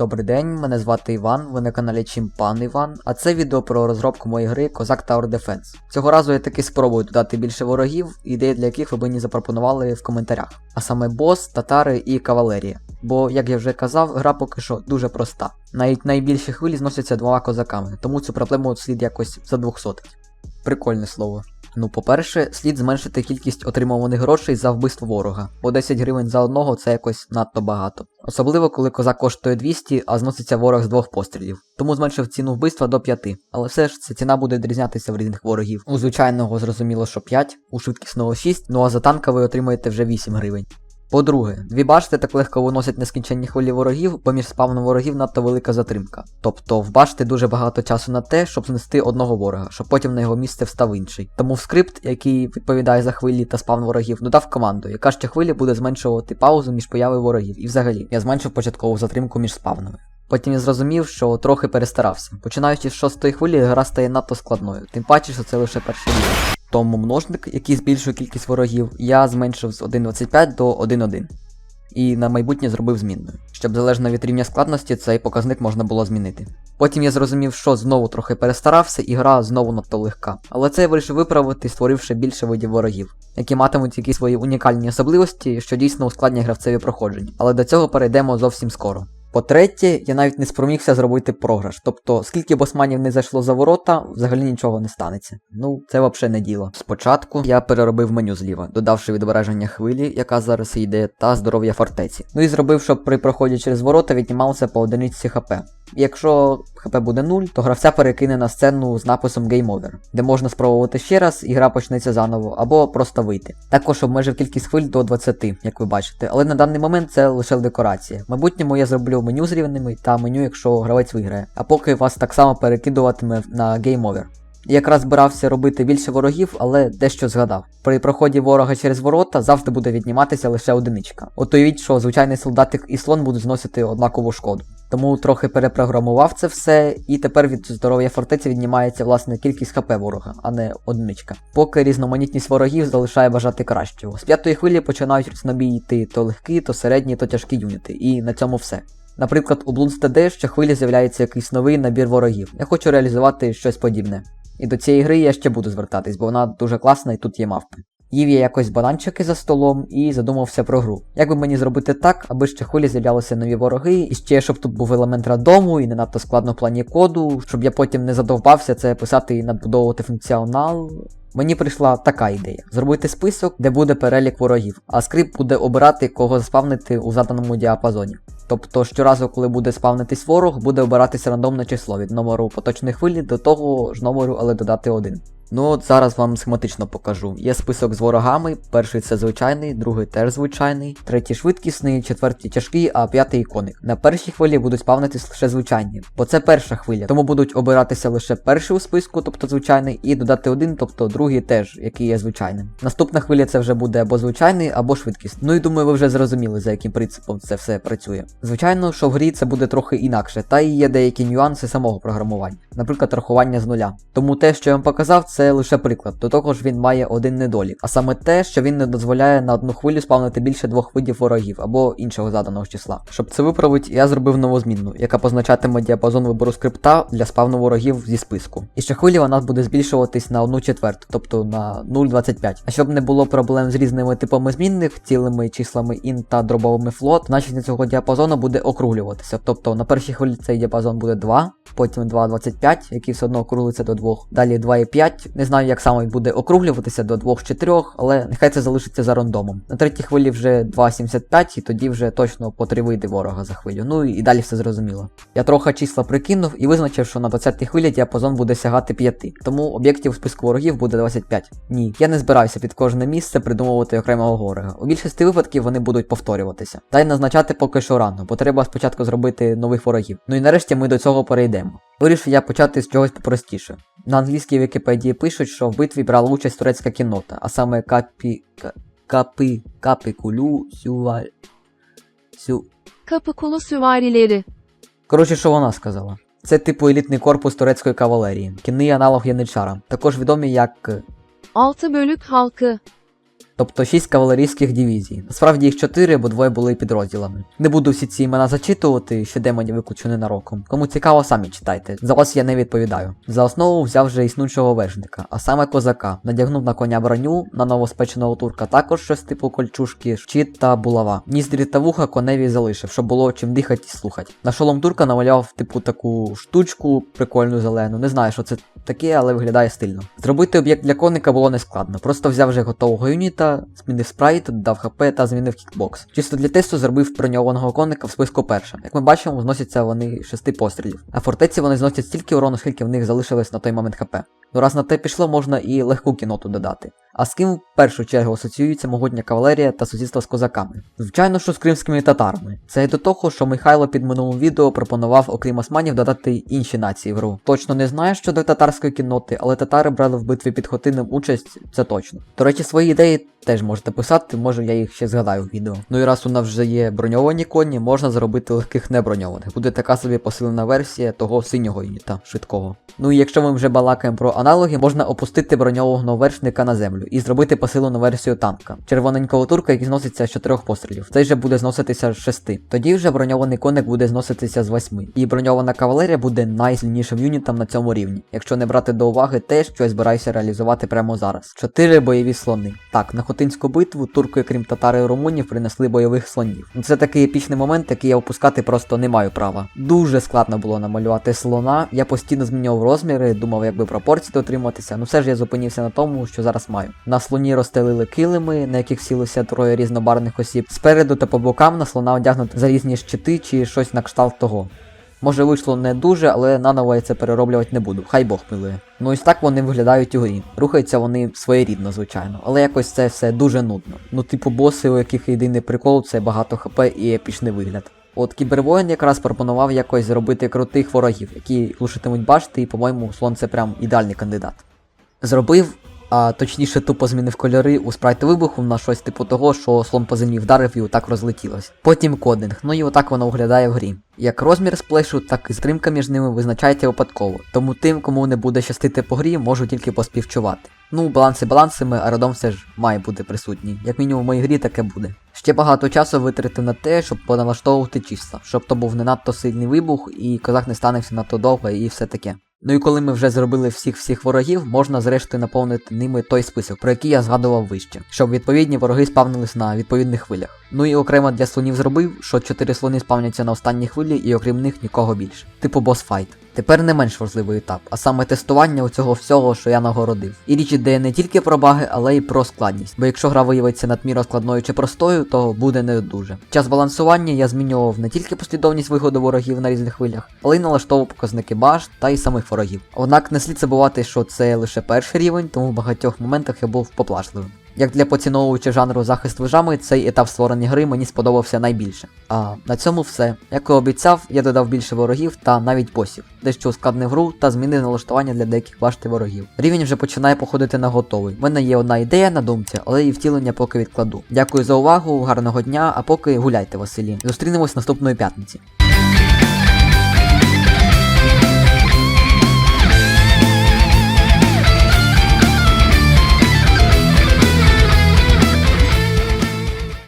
Добрий день, мене звати Іван, ви на каналі Чімпан Іван, а це відео про розробку моєї гри Козак Tower Defense. Цього разу я таки спробую додати більше ворогів, ідеї для яких ви мені запропонували в коментарях. А саме бос, татари і кавалерія. Бо, як я вже казав, гра поки що дуже проста. Навіть найбільші хвилі зносяться двома козаками, тому цю проблему слід якось задвохсотить. Прикольне слово. Ну, по-перше, слід зменшити кількість отримуваних грошей за вбивство ворога, бо 10 гривень за одного це якось надто багато. Особливо, коли козак коштує 200, а зноситься ворог з двох пострілів. Тому зменшив ціну вбивства до 5. Але все ж ця ціна буде відрізнятися в різних ворогів. У звичайного зрозуміло, що 5, у швидкісного 6, ну а за танка ви отримаєте вже 8 гривень. По-друге, дві башти так легко виносять нескінченні хвилі ворогів, бо між спавном ворогів надто велика затримка. Тобто в башти дуже багато часу на те, щоб знести одного ворога, щоб потім на його місце встав інший. Тому в скрипт, який відповідає за хвилі та спавн ворогів, додав команду, яка ще хвилі буде зменшувати паузу між появою ворогів. І взагалі, я зменшив початкову затримку між спавнами. Потім я зрозумів, що трохи перестарався. Починаючи з шостої хвилі, гра стає надто складною, тим паче, що це лише перший рівень. Тому множник, який збільшує кількість ворогів, я зменшив з 1.25 до 1.1. І на майбутнє зробив змінною, щоб залежно від рівня складності цей показник можна було змінити. Потім я зрозумів, що знову трохи перестарався, і гра знову надто легка. Але це я вирішив виправити, створивши більше видів ворогів, які матимуть якісь свої унікальні особливості, що дійсно ускладнює гравцеві проходження. Але до цього перейдемо зовсім скоро. По-третє, я навіть не спромігся зробити програш. Тобто, скільки босманів не зайшло за ворота, взагалі нічого не станеться. Ну, це взагалі не діло. Спочатку я переробив меню зліва, додавши відображення хвилі, яка зараз йде, та здоров'я фортеці. Ну і зробив, щоб при проході через ворота віднімалося по одиниці хп. Якщо хп буде 0, то гравця перекине на сцену з написом Game Over, де можна спробувати ще раз, і гра почнеться заново, або просто вийти. Також обмежив кількість хвиль до 20, як ви бачите, але на даний момент це лише декорація. В майбутньому я зроблю меню з рівними та меню, якщо гравець виграє, а поки вас так само перекидуватиме на Game Over. Якраз збирався робити більше ворогів, але дещо згадав. При проході ворога через ворота завжди буде відніматися лише одиничка. От уявіть, що звичайний солдатик і слон будуть зносити однакову шкоду. Тому трохи перепрограмував це все, і тепер від здоров'я фортеці віднімається власне кількість хп ворога, а не одиничка. Поки різноманітність ворогів залишає бажати кращого. З п'ятої хвилі починають різнобій йти то легкі, то середні, то тяжкі юніти, і на цьому все. Наприклад, у Bloons TD щохвилі з'являється якийсь новий набір ворогів. Я хочу реалізувати щось подібне. І до цієї гри я ще буду звертатись, бо вона дуже класна і тут є мавпи. Їв я якось бананчики за столом і задумався про гру. Як би мені зробити так, аби ще хвилі з'являлися нові вороги, і ще щоб тут був елемент рандому і не надто складно в плані коду, щоб я потім не задовбався це писати і надбудовувати функціонал. Мені прийшла така ідея: зробити список, де буде перелік ворогів, а скрипт буде обирати, кого заспавнити у заданому діапазоні. Тобто щоразу, коли буде спавнитись ворог, буде обиратися рандомне число від номеру поточної хвилі до того ж номеру, але додати один. Ну от зараз вам схематично покажу. Є список з ворогами, перший це звичайний, другий теж звичайний, третій швидкісний, четвертий тяжкий, а п'ятий коник. На першій хвилі будуть спавнитись лише звичайні, бо це перша хвиля, тому будуть обиратися лише перший у списку, тобто звичайний, і додати один, тобто другий теж, який є звичайним. Наступна хвиля це вже буде або звичайний, або швидкісний. Ну і думаю, ви вже зрозуміли, за яким принципом це все працює. Звичайно, що в грі це буде трохи інакше, та і є деякі нюанси самого програмування, наприклад, рахування з нуля. Тому те, що я вам показав, це лише приклад. До того ж він має один недолік, а саме те, що він не дозволяє на одну хвилю спавнити більше двох видів ворогів або іншого заданого числа. Щоб це виправити, я зробив нову змінну, яка позначатиме діапазон вибору скрипта для спавну ворогів зі списку. І ще хвилі вона буде збільшуватись на 1 четверту, тобто на 0,25. А щоб не було проблем з різними типами змінних, цілими числами int та дробовими флот, значення цього діапазону буде округлюватися. Тобто на першій хвилі цей діапазон буде 2, потім 2,25, який все одно округлиться до 2, далі 2,5. Не знаю, як саме буде округлюватися до 2 чи 3, але нехай це залишиться за рандомом. На третій хвилі вже 2,75, і тоді вже точно по 3 види ворога за хвилю. Ну і далі все зрозуміло. Я трохи числа прикинув і визначив, що на 20-й хвилі діапазон буде сягати 5, тому об'єктів у списку ворогів буде 25. Ні, я не збираюся під кожне місце придумувати окремого ворога. У більшості випадків вони будуть повторюватися. Дай назначати поки що рано, бо треба спочатку зробити нових ворогів. Ну і нарешті ми до цього перейдемо. Вирішив я почати з чогось попростіше. На англійській Вікіпедії пишуть, що в битві брала участь турецька кіннота, а саме капі. Капи. Капи кулю сюваль. Сю. Kapı kulu. Коротше, що вона сказала? Це типу елітний корпус турецької кавалерії, кінний аналог яничара, також відомі як. Altı bölük halkı. Тобто 6 кавалерійських дивізій. Насправді їх 4, бо двоє були підрозділами. Не буду всі ці імена зачитувати, що демонів викличу ненароком. Кому цікаво, самі читайте. За вас я не відповідаю. За основу взяв вже існуючого вершника, а саме козака. Надягнув на коня броню, на новоспеченого турка також щось типу кольчужки, щит та булава. Ніздрі та вуха коневі залишив, щоб було чим дихати і слухати. На шолом турка намаляв типу таку штучку прикольну зелену. Не знаю, що це таке, але виглядає стильно. Зробити об'єкт для коника було нескладно. Просто взяв вже готового юніта, змінив спрайт, додав хп та змінив кікбокс. Чисто для тесту зробив броньованого коника в списку першим. Як ми бачимо, зносяться вони шести пострілів. А фортеці вони зносять стільки урону, скільки в них залишилось на той момент хп. Ну раз на те пішло, можна і легку кіноту додати. А з ким в першу чергу асоціюється могутня кавалерія та сусідство з козаками? Звичайно, що з кримськими татарами. Це й до того, що Михайло під минулим відео пропонував, окрім османів, додати інші нації в гру. Точно не знаю щодо татарської кінноти, але татари брали в битві під Хотином участь, це точно. До речі, свої ідеї теж можете писати, може я їх ще згадаю в відео. Ну і раз у нас вже є броньовані коні, можна зробити легких неброньованих. Буде така собі посилена версія того синього юніта, швидкого. Ну і якщо ми вже балакаємо про аналоги, можна опустити броньованого вершника на землю і зробити посилену версію танка. Червоненького турка, який зноситься з 4 пострілів. Цей же буде зноситися з 6. Тоді вже броньований коник буде зноситися з 8. І броньована кавалерія буде найсильнішим юнітом на цьому рівні, якщо не брати до уваги те, що я збираюся реалізувати прямо зараз. 4 бойові слони. Так, Хотинську битву турки, крім татари і румунів, принесли бойових слонів. Це такий епічний момент, який я опускати просто не маю права. Дуже складно було намалювати слона. Я постійно змінював розміри, думав, якби пропорції дотриматися. Ну все ж я зупинився на тому, що зараз маю. На слоні розстелили килими, на яких сілося троє різнобарвних осіб. Спереду та по бокам на слона одягнуто залізні щити чи щось на кшталт того. Може вийшло не дуже, але наново я це перероблювати не буду. Хай Бог милує. Ну ось так вони виглядають у грі. Рухаються вони своєрідно, звичайно, але якось це все дуже нудно. Ну, типу, боси, у яких єдиний прикол, це багато хп і епічний вигляд. От кібервоїн якраз пропонував якось зробити крутих ворогів, які глушитимуть башти, і, по-моєму, слон це прям ідеальний кандидат. Зробив, а точніше тупо змінив кольори у спрайт вибуху на щось типу того, що слон по землі вдарив і отак розлетілось. Потім кодинг, ну і отак воно виглядає в грі. Як розмір сплешу, так і стримка між ними визначається випадково, тому тим, кому не буде щастити по грі, можу тільки поспівчувати. Ну, баланси балансами, а радом все ж має бути присутній. Як мінімум в моїй грі таке буде. Ще багато часу витратив на те, щоб поналаштовувати числа, щоб то був не надто сильний вибух, і козак не станеться надто довго і все таке. Ну і коли ми вже зробили всіх всіх ворогів, можна зрештою наповнити ними той список, про який я згадував вище, щоб відповідні вороги спавнились на відповідних хвилях. Ну і окремо для слонів зробив, що 4 слони спавняться на останній хвилі, і окрім них нікого більше. Типу босфайт. Тепер не менш важливий етап, а саме тестування у цього всього, що я нагородив. І річ іде не тільки про баги, але й про складність. Бо якщо гра виявиться надмірно складною чи простою, то буде не дуже. Час балансування я змінював не тільки послідовність виходу ворогів на різних хвилях, але й налаштовував показники баш та й самих ворогів. Однак не слід забувати, що це лише перший рівень, тому в багатьох моментах я був поплашливим. Як для поціновувача жанру захист вижами, цей етап створення гри мені сподобався найбільше. А на цьому все. Як і обіцяв, я додав більше ворогів та навіть босів, дещо ускладнив гру та змінив налаштування для деяких вашти ворогів. Рівень вже починає походити на готовий. В мене є одна ідея на думці, але її втілення поки відкладу. Дякую за увагу, гарного дня, а поки гуляйте, Василі. Зустрінемось наступної п'ятниці.